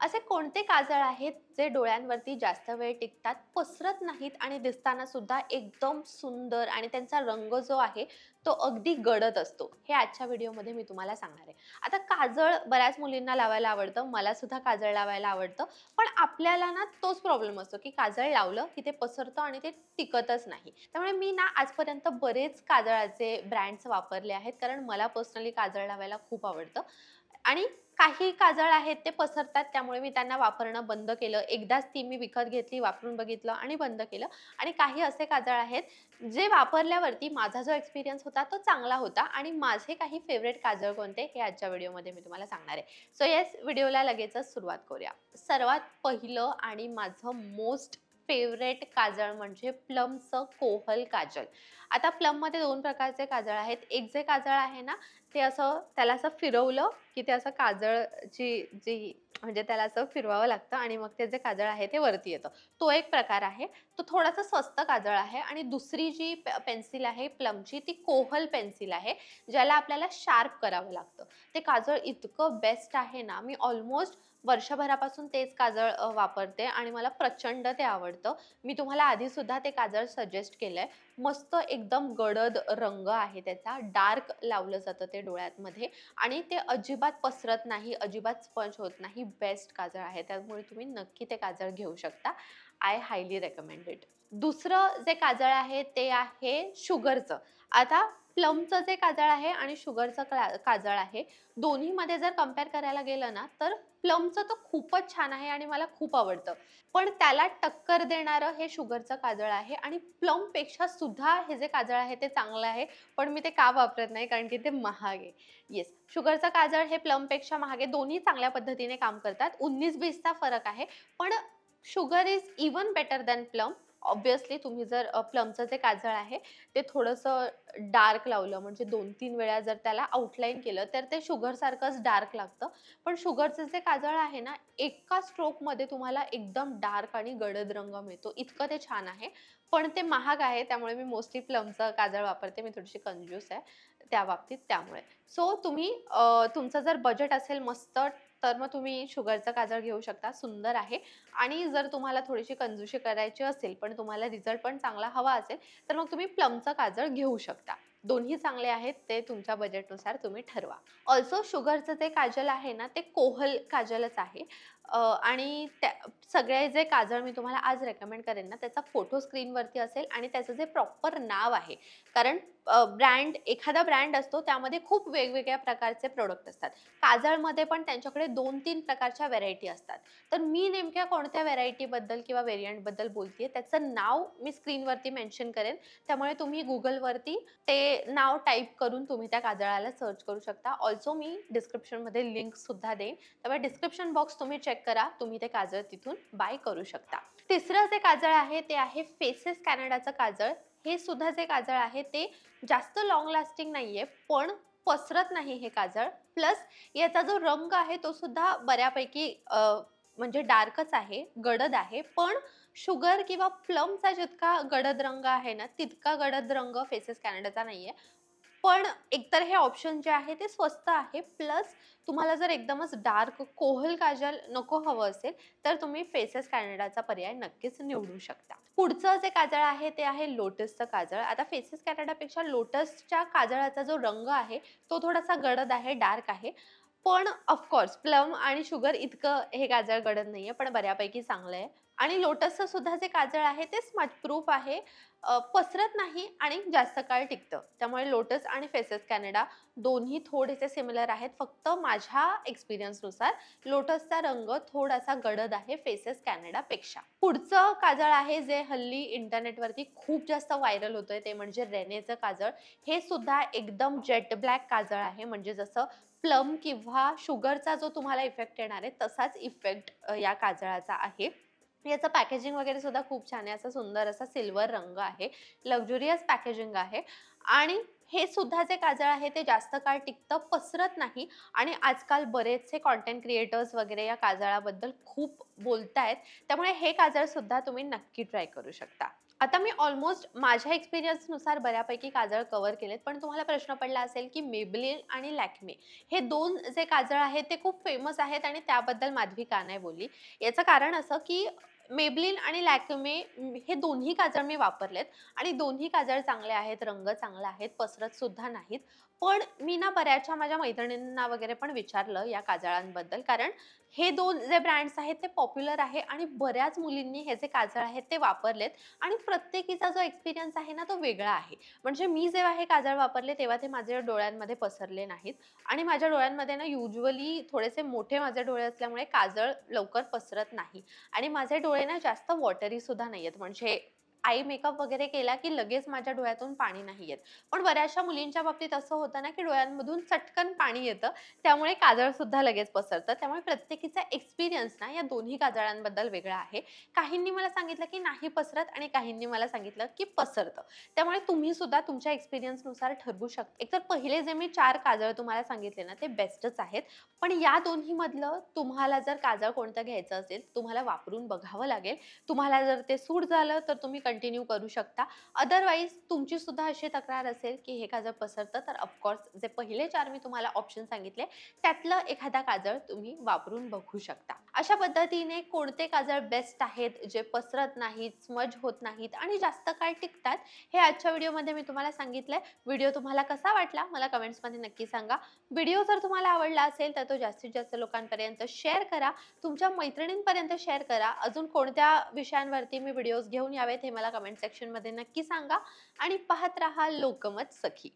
असे कोणते काजळ आहेत जे डोळ्यांवरती जास्त वेळ टिकतात पसरत नाहीत आणि दिसताना सुद्धा एकदम सुंदर आणि त्यांचा रंग जो आहे तो अगदी गडद असतो? हे आजच्या व्हिडिओमध्ये मी तुम्हाला सांगणार आहे. आता काजळ बऱ्याच मुलींना लावायला आवडतं मला सुद्धा काजळ लावायला आवडतं पण आपल्याला ना तोच प्रॉब्लेम असतो की काजळ लावलं की ते पसरतं आणि ते टिकतच नाही. त्यामुळे मी ना आजपर्यंत बरेच काजळाचे ब्रँड्स वापरले आहेत कारण मला पर्सनली काजळ लावायला खूप आवडतं. आणि काही काजळ आहेत ते पसरतात त्यामुळे मी त्यांना वापरणं बंद केलं. एकदाच ती मी विकत घेतली वापरून बघितलं आणि बंद केलं. आणि काही असे काजळ आहेत जे वापरल्यावरती माझा जो एक्सपिरियन्स होता तो चांगला होता. आणि माझे काही फेवरेट काजळ कोणते हे आजच्या व्हिडिओमध्ये मी तुम्हाला सांगणार आहे. सो येस व्हिडिओला लगेचच सुरुवात करूया. सर्वात पहिलं आणि माझं मोस्ट फेवरेट काजळ म्हणजे प्लमचं कोहल काजळ. आता प्लममध्ये दोन प्रकारचे काजळ आहेत. एक जे काजळ आहे ना ते असं त्याला असं फिरवलं की ते असं काजळची जी म्हणजे त्याला असं फिरवावं लागतं आणि मग ते जे काजळ आहे ते वरती येतं. तो एक प्रकार आहे. तो थोडासा स्वस्त काजळ आहे आणि दुसरी जी पेन्सिल आहे प्लमची ती कोहल पेन्सिल आहे ज्याला आपल्याला शार्प करावं लागतं. ते काजळ इतकं बेस्ट आहे ना मी ऑलमोस्ट वर्षभरापासून तेच काजळ वापरते आणि मला प्रचंड ते आवडतं. मी तुम्हाला आधीसुद्धा ते काजळ सजेस्ट केलंय. मस्त एकदम गडद रंग आहे त्याचा. डार्क लावलं जातं ते डोळ्यांमध्ये आणि ते अजिबात पसरत नाही अजिबात स्पंज होत नाही. बेस्ट काजळ आहे. त्यामुळे तुम्ही नक्की ते काजळ घेऊ शकता. आय हायली रेकमेंडेड दुसरं जे काजळ आहे ते आहे शुगरचं. आता प्लमचं जे काजळ आहे आणि शुगरचं काजळ आहे दोन्हीमध्ये जर कंपेअर करायला गेलं ना तर प्लमचं तर खूपच छान आहे आणि मला खूप आवडतं. पण त्याला टक्कर देणारं हे शुगरचं काजळ आहे आणि प्लमपेक्षा सुद्धा हे जे काजळ आहे ते चांगलं आहे. पण मी ते का वापरत नाही? कारण की ते महाग आहे. येस शुगरचं काजळ हे प्लमपेक्षा महाग आहे. दोन्ही चांगल्या पद्धतीने काम करतात. उन्नीस बीसचा फरक आहे. पण sugar is even better than plum obviously तुम्ही जर प्लमचं जे काजळ आहे ते थोडंसं डार्क लावलं म्हणजे दोन तीन वेळा जर त्याला आउटलाईन केलं तर ते शुगरसारखंच डार्क लागतं. पण शुगरचं जे काजळ आहे ना एका स्ट्रोकमध्ये तुम्हाला एकदम डार्क आणि गडद रंग मिळतो. इतकं ते छान आहे. पण ते महाग आहे त्यामुळे मी मोस्टली प्लमचं काजळ वापरते. मी थोडीशी कंज्यूस आहे त्या बाबतीत त्यामुळे. सो तुम्ही तुमचं जर बजेट असेल मस्त तर मग तुम्ही शुगरचं काजळ घेऊ शकता सुंदर आहे. आणि जर तुम्हाला थोडीशी कंजूशी करायची असेल पण तुम्हाला रिझल्ट पण चांगला हवा असेल तर मग तुम्ही प्लमचं काजळ घेऊ शकता. दोन्ही चांगले आहेत ते तुमच्या बजेटनुसार तुम्ही ठरवा. ऑल्सो शुगरचं जे काजल आहे ना ते कोहल काजलच आहे. आणि त्या सगळे जे काजळ मी तुम्हाला आज रेकमेंड करेन ना त्याचा फोटो स्क्रीनवरती असेल आणि त्याचं जे प्रॉपर नाव आहे. कारण ब्रँड एखादा ब्रँड असतो त्यामध्ये खूप वेगवेगळ्या प्रकारचे प्रोडक्ट असतात. काजळमध्ये पण त्यांच्याकडे दोन तीन प्रकारच्या व्हेरायटी असतात. तर मी नेमक्या कोणत्या व्हेरायटीबद्दल किंवा व्हेरियंटबद्दल बोलते त्याचं नाव मी स्क्रीनवरती मेन्शन करेन. त्यामुळे तुम्ही गुगलवरती ते नाव टाईप करून तुम्ही त्या काजळाला सर्च करू शकता. ऑल्सो मी डिस्क्रिप्शनमध्ये लिंकसुद्धा देईन. त्यामुळे डिस्क्रिप्शन बॉक्स तुम्ही चेक करा तुम्ही ते काजळ तिथून बाय करू शकता. तिसरं जे काजळ आहे ते आहे फेसेस कॅनडाचं काजळ. हे सुद्धा जे काजळ आहे ते जास्त लॉंग लास्टिंग नाहीये पण पसरत नाही हे काजळ. प्लस याचा जो रंग आहे तो सुद्धा बऱ्यापैकी म्हणजे डार्कच आहे गडद आहे. पण शुगर किंवा प्लमचा जितका गडद रंग आहे ना तितका गडद रंग फेसेस कॅनडाचा नाही आहे पण एकतर हे ऑप्शन जे आहे ते स्वस्त आहे. प्लस तुम्हाला जर एकदमच डार्क कोहल काजल नको हवं असेल तर तुम्ही फेसेस कॅनडाचा पर्याय नक्कीच निवडू शकता. पुढचं जे काजळ आहे ते आहे लोटसचं काजळ. आता फेसेस कॅनडापेक्षा लोटसच्या काजळाचा जो रंग आहे तो थोडासा गडद आहे डार्क आहे. पण ऑफकोर्स प्लम आणि शुगर इतकं हे काजळ गडद नाही आहे पण बऱ्यापैकी चांगलं आहे. आणि लोटसचं सुद्धा जे काजळ आहे ते स्मच प्रूफ आहे. पसरत नाही आणि जास्त काळ टिकतं. त्यामुळे लोटस आणि फेसेस कॅनडा दोन्ही थोडेसे सिमिलर आहेत. फक्त माझ्या एक्सपिरियन्सनुसार लोटसचा रंग थोडासा गडद आहे फेसेस कॅनडापेक्षा. पुढचं काजळ आहे जे हल्ली इंटरनेटवरती खूप जास्त व्हायरल होतंय ते म्हणजे रेनेचं काजळ. हे सुद्धा एकदम जेट ब्लॅक काजळ आहे. म्हणजे जसं प्लम किंवा शुगरचा जो तुम्हाला इफेक्ट येणार आहे तसाच इफेक्ट या काजळाचा आहे. याचं पॅकेजिंग वगैरे सुद्धा खूप छान आहे. असा सुंदर असा सिल्वर रंग आहे. लक्झुरियस पॅकेजिंग आहे. आणि हे सुद्धा जे काजळ आहे ते जास्त काळ टिकतं पसरत नाही. आणि आजकाल बरेचसे कॉन्टेंट क्रिएटर्स वगैरे या काजळाबद्दल खूप बोलतायत. त्यामुळे हे काजळ सुद्धा तुम्ही नक्की ट्राय करू शकता. आता मी ऑलमोस्ट माझ्या एक्सपिरियन्सनुसार बऱ्यापैकी काजळ कवर केलेत. पण तुम्हाला प्रश्न पडला असेल की मेबलिन आणि लॅक्मे हे दोन जे काजळ आहेत ते खूप फेमस आहेत आणि त्याबद्दल माधवी का नाही बोलली? याचं कारण असं की मेबलिन आणि लॅकमे हे दोन्ही काजळ मी वापरलेत. आणि दोन्ही काजळ चांगले आहेत रंग चांगला आहेत पसरत सुद्धा नाहीत. पण मी ना बऱ्याचशा माझ्या मैत्रिणींना वगैरे पण विचारलं या काजळांबद्दल. कारण हे दोन जे ब्रँड्स आहेत ते पॉप्युलर आहे आणि बऱ्याच मुलींनी हे जे काजळ आहेत ते वापरलेत आणि प्रत्येकीचा जो एक्सपिरियन्स आहे ना तो वेगळा आहे. म्हणजे मी जेव्हा हे काजळ वापरले तेव्हा ते माझ्या डोळ्यांमध्ये पसरले नाहीत. आणि माझ्या डोळ्यांमध्ये ना युजली थोडेसे मोठे माझे डोळे असल्यामुळे काजळ लवकर पसरत नाही. आणि माझे डोळे ना जास्त वॉटरी सुद्धा नाही आहेत म्हणजे आई मेकअप वगैरे केला की लगेच माझ्या डोळ्यातून पाणी नाही येत. पण बऱ्याचशा मुलींच्या बाबतीत असं होतं ना की डोळ्यांमधून चटकन पाणी येतं त्यामुळे काजळ सुद्धा लगेच पसरतं. त्यामुळे प्रत्येकीचा एक्सपिरियन्स ना या दोन्ही काजळांबद्दल वेगळा आहे. काहींनी मला सांगितलं की नाही पसरत आणि काहींनी मला सांगितलं की पसरतं. त्यामुळे तुम्ही सुद्धा तुमच्या एक्सपिरियन्सनुसार ठरवू शकता. एकतर पहिले जे मी चार काजळ तुम्हाला सांगितले ना ते बेस्टच आहेत. पण या दोन्ही मधलं तुम्हाला जर काजळ कोणतं घ्यायचं असेल तुम्हाला वापरून बघावं लागेल. तुम्हाला जर ते सूट झालं तर तुम्ही कंटिन्यू करू शकता. अदरवाईज तुमची सुद्धा अशी तक्रार असेल की हे काजळ पसरतं तर ऑफकोर्स जे पहिले चार मी तुम्हाला ऑप्शन सांगितले त्यातलं एखादा काजळ तुम्ही वापरून बघू शकता. अशा पद्धतीने कोणते काजळ बेस्ट आहेत जे पसरत नाहीत स्मज होत नाहीत आणि जास्त काळ टिकतात हे आजच्या व्हिडिओमध्ये मी तुम्हाला सांगितलंय. व्हिडिओ तुम्हाला कसा वाटला मला कमेंट्समध्ये नक्की सांगा. व्हिडिओ जर तुम्हाला आवडला असेल तर तो जास्तीत जास्त लोकांपर्यंत शेअर करा. तुमच्या मैत्रिणींपर्यंत शेअर करा. अजून कोणत्या विषयांवरती मी व्हिडिओज घेऊन यावेत हे मला कमेंट सेक्शनमध्ये नक्की सांगा. आणि पाहत राहा लोकमत सखी.